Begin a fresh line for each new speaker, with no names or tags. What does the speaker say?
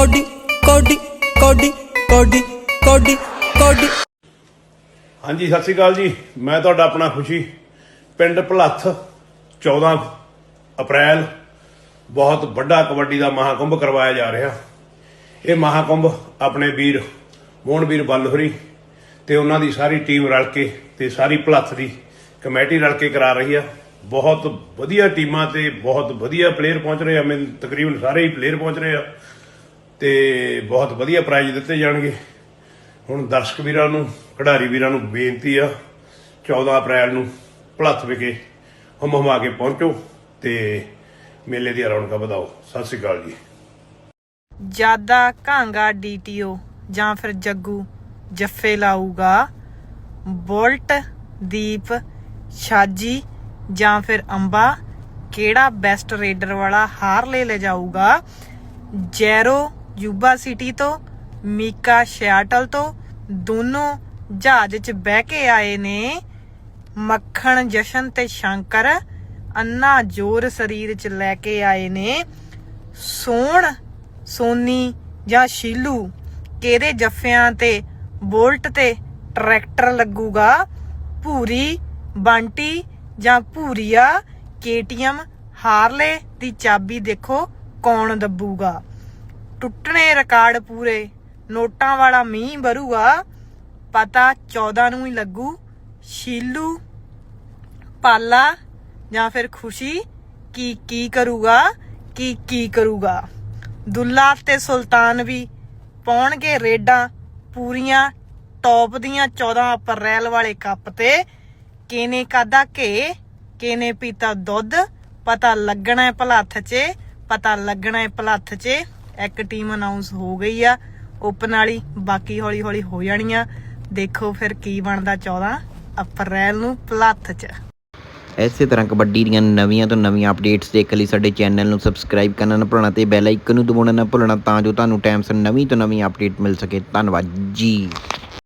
Cody ਕੋਡੀ ਕੋਡੀ ਕੋਡੀ ਕੋਡੀ ਕੋਡੀ।
ਹਾਂਜੀ, ਸਤਿ ਸ਼੍ਰੀ ਅਕਾਲ ਜੀ। ਮੈਂ ਤੁਹਾਡਾ ਆਪਣਾ ਖੁਸ਼ੀ। ਪਿੰਡ ਭਲੱਥ 14 ਅਪ੍ਰੈਲ, ਬਹੁਤ ਵੱਡਾ ਕਬੱਡੀ ਦਾ ਮਹਾਕੁੰਭ ਕਰਵਾਇਆ ਜਾ ਰਿਹਾ। ਇਹ ਮਹਾਕੁੰਭ ਆਪਣੇ ਵੀਰ ਮੋਹਨਵੀਰ ਬੱਲਹਰੀ ਤੇ ਉਹਨਾਂ ਦੀ ਸਾਰੀ ਟੀਮ ਰਲ ਕੇ ਤੇ ਸਾਰੀ ਭਲੱਥ ਦੀ ਕਮੇਟੀ ਰਲ ਕੇ ਕਰਾ ਰਹੀ ਆ। ਬਹੁਤ ਵਧੀਆ ਟੀਮਾਂ ਤੇ ਬਹੁਤ ਵਧੀਆ ਪਲੇਅਰ ਪਹੁੰਚ ਰਹੇ ਆ। ਮੈਂ ਤਕਰੀਬਨ ਸਾਰੇ ਹੀ ਪਲੇਅਰ ਪਹੁੰਚ ਰਹੇ ਆ। ਤੇ ਬਹੁਤ ਵਧੀਆ ਪ੍ਰਾਈਜ਼ ਦਿੱਤੇ ਜਾਣਗੇ। ਹੁਣ ਦਰਸ਼ਕ ਵੀਰਾਂ ਨੂੰ, ਖਿਡਾਰੀ ਵੀਰਾਂ ਨੂੰ ਬੇਨਤੀ ਆ 14 ਅਪ੍ਰੈਲ ਨੂੰ ਭਲੱਥ ਵਿਖੇ ਹਮ ਹਮਾ ਕੇ ਪਹੁੰਚੋ ਤੇ ਮੇਲੇ ਦੀਆਂ ਰੌਣਕਾਂ ਵਧਾਓ। ਸਤਿ ਸ਼੍ਰੀ ਅਕਾਲ ਜੀ।
ਜ਼ਿਆਦਾ ਘਾਂਗਾ ਡੀਟੀਓ ਜਾਂ ਫਿਰ ਜੱਗੂ ਜੱਫੇ ਲਾਊਗਾ, ਬੋਲਟ, ਦੀਪ, ਛਾਜੀ ਜਾਂ ਫਿਰ ਅੰਬਾ, ਕਿਹੜਾ ਬੈਸਟ ਰੇਡਰ ਵਾਲਾ ਹਾਰ ਲੈ ਲੈ ਜਾਊਗਾ? ਜੈਰੋ ਯੂਬਾ ਸਿਟੀ ਤੋਂ, ਮੀਕਾ ਸ਼ਿਆਟਲ ਤੋਂ, ਦੋਨੋਂ ਜਹਾਜ਼ 'ਚ ਬਹਿ ਕੇ ਆਏ ਨੇ। ਮੱਖਣ, ਜਸ਼ਨ ਤੇ ਸ਼ੰਕਰ ਅੰਨਾ ਜੋਰ ਸਰੀਰ 'ਚ ਲੈ ਕੇ ਆਏ ਨੇ। ਸੋਹਣ, ਸੋਨੀ ਜਾਂ ਸ਼ੀਲੂ, ਕਿਹਦੇ ਜੱਫਿਆਂ ਤੇ ਬੋਲਟ ਤੇ ਟਰੈਕਟਰ ਲੱਗੂਗਾ? ਭੂਰੀ, ਬੰਟੀ ਜਾਂ ਭੂਰੀਆ, ਕੇਟੀਐਮ, ਹਾਰਲੇ ਦੀ ਚਾਬੀ ਦੇਖੋ ਕੌਣ ਦੱਬੂਗਾ? ਟੁੱਟਣੇ ਰਿਕਾਰਡ ਪੂਰੇ। ਨੋਟਾਂ ਵਾਲਾ ਮੀਂਹ ਬਰੂਗਾ। ਪਤਾ 14 ਨੂੰ ਹੀ ਲੱਗੂ। ਸ਼ੀਲੂ, ਪਾਲਾ ਜਾਂ ਫਿਰ ਖੁਸ਼ੀ, ਕੀ ਕੀ ਕਰੂਗਾ, ਕੀ ਕੀ ਕਰੂਗਾ। ਦੁੱਲਾ ਤੇ ਸੁਲਤਾਨ ਵੀ ਪਾਉਣਗੇ ਰੇਡਾਂ ਪੂਰੀਆਂ, ਟੌਪ ਦੀਆਂ 14 ਅਪ੍ਰੈਲ ਵਾਲੇ ਕੱਪ ਤੇ। ਕਿਨੇ ਕਾਦਾ ਘੇ ਕਿਨੇ ਪੀਤਾ ਦੁੱਧ, ਪਤਾ ਲੱਗਣਾ ਹੈ ਭਲੱਥ 'ਚ, ਪਤਾ ਲੱਗਣਾ ਹੈ ਭਲੱਥ 'ਚ। ਇੱਕ ਟੀਮ ਅਨਾਉਂਸ ਹੋ ਗਈ ਆ ਓਪਨ ਵਾਲੀ, ਬਾਕੀ ਹੌਲੀ ਹੌਲੀ ਹੋ ਜਾਣੀਆਂ। ਦੇਖੋ ਫਿਰ ਕੀ ਬਣਦਾ 14 ਅਪ੍ਰੈਲ ਨੂੰ ਭਲੱਥ 'ਚ।
ਇਸੇ ਤਰ੍ਹਾਂ ਕਬੱਡੀ ਦੀਆਂ ਨਵੀਆਂ ਤੋਂ ਨਵੀਆਂ ਅਪਡੇਟਸ ਦੇਖਣ ਲਈ ਸਾਡੇ ਚੈਨਲ ਨੂੰ ਸਬਸਕ੍ਰਾਈਬ ਕਰਨਾ ਨਾ ਭੁੱਲਣਾ ਤੇ ਬੈਲ ਆਈਕਨ ਨੂੰ ਦਬਾਉਣਾ ਨਾ ਭੁੱਲਣਾ ਤਾਂ ਜੋ ਤੁਹਾਨੂੰ ਟਾਈਮ ਸਿਰ ਨਵੀਂ ਤੋਂ ਨਵੀਂ ਅਪਡੇਟ ਮਿਲ ਸਕੇ। ਧੰਨਵਾਦ ਜੀ।